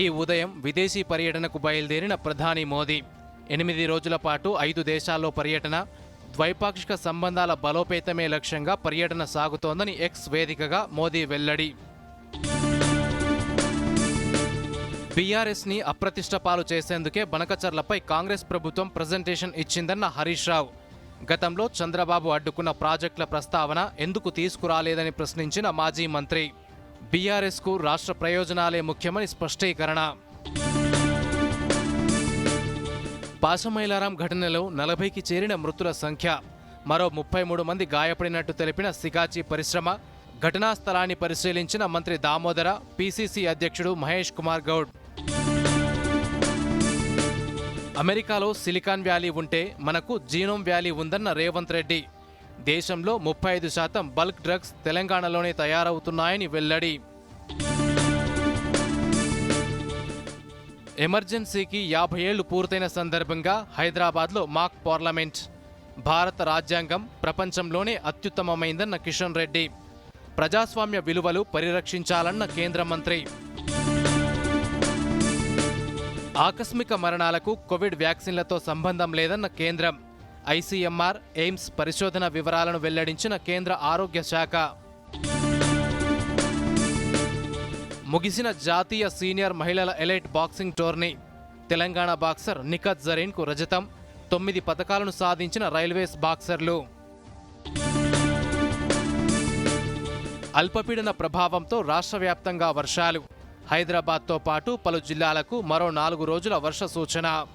ఈ ఉదయం విదేశీ పర్యటనకు బయలుదేరిన ప్రధాని మోదీ ఎనిమిది రోజుల పాటు ఐదు దేశాల్లో పర్యటన ద్వైపాక్షిక సంబంధాల బలోపేతమే లక్ష్యంగా పర్యటన సాగుతోందని ఎక్స్ వేదికగా మోదీ వెల్లడి. బీఆర్ఎస్ని అప్రతిష్ట పాలు చేసేందుకే బనకచర్లపై కాంగ్రెస్ ప్రభుత్వం ప్రజెంటేషన్ ఇచ్చిందన్న హరీష్ రావు. గతంలో చంద్రబాబు అడ్డుకున్న ప్రాజెక్టుల ప్రస్తావన ఎందుకు తీసుకురాలేదని ప్రశ్నించిన మాజీ మంత్రి. బీఆర్ఎస్కు రాష్ట్ర ప్రయోజనాలే ముఖ్యమని స్పష్టీకరణ. పాసమైలారాం ఘటనలో నలభైకి చేరిన మృతుల సంఖ్య. మరో ముప్పై మూడు మంది గాయపడినట్టు తెలిపిన సిగాచి పరిశ్రమ ఘటనా స్థలాన్ని పరిశీలించిన మంత్రి దామోదర పీసీసీ అధ్యక్షుడు మహేష్ కుమార్ గౌడ్. అమెరికాలో సిలికాన్ వ్యాలీ ఉంటే మనకు జీనోమ్ వ్యాలీ ఉందన్న రేవంత్ రెడ్డి. దేశంలో ముప్పై ఐదు శాతం బల్క్ డ్రగ్స్ తెలంగాణలోనే తయారవుతున్నాయని వెల్లడి. ఎమర్జెన్సీకి యాభై ఏళ్ళు పూర్తయిన సందర్భంగా హైదరాబాద్లో మాక్ పార్లమెంట్. భారత రాజ్యాంగం ప్రపంచంలోనే అత్యుత్తమమైందన్న కిషన్ రెడ్డి. ప్రజాస్వామ్య విలువలు పరిరక్షించాలన్న కేంద్ర మంత్రి. ఆకస్మిక మరణాలకు కోవిడ్ వ్యాక్సిన్లతో సంబంధం లేదన్న కేంద్రం. ఐసీఎంఆర్ ఎయిమ్స్ పరిశోధన వివరాలను వెల్లడించిన కేంద్ర ఆరోగ్య శాఖ. ముగిసిన జాతీయ సీనియర్ మహిళల elite boxing tourney. Telangana boxer Nikhat జరీన్కు రజతం. తొమ్మిది పథకాలను సాధించిన రైల్వేస్ బాక్సర్లు. అల్పపీడన ప్రభావంతో రాష్ట్ర వ్యాప్తంగా వర్షాలు. హైదరాబాద్తో పాటు పలు జిల్లాలకు మరో నాలుగు రోజుల వర్ష సూచన.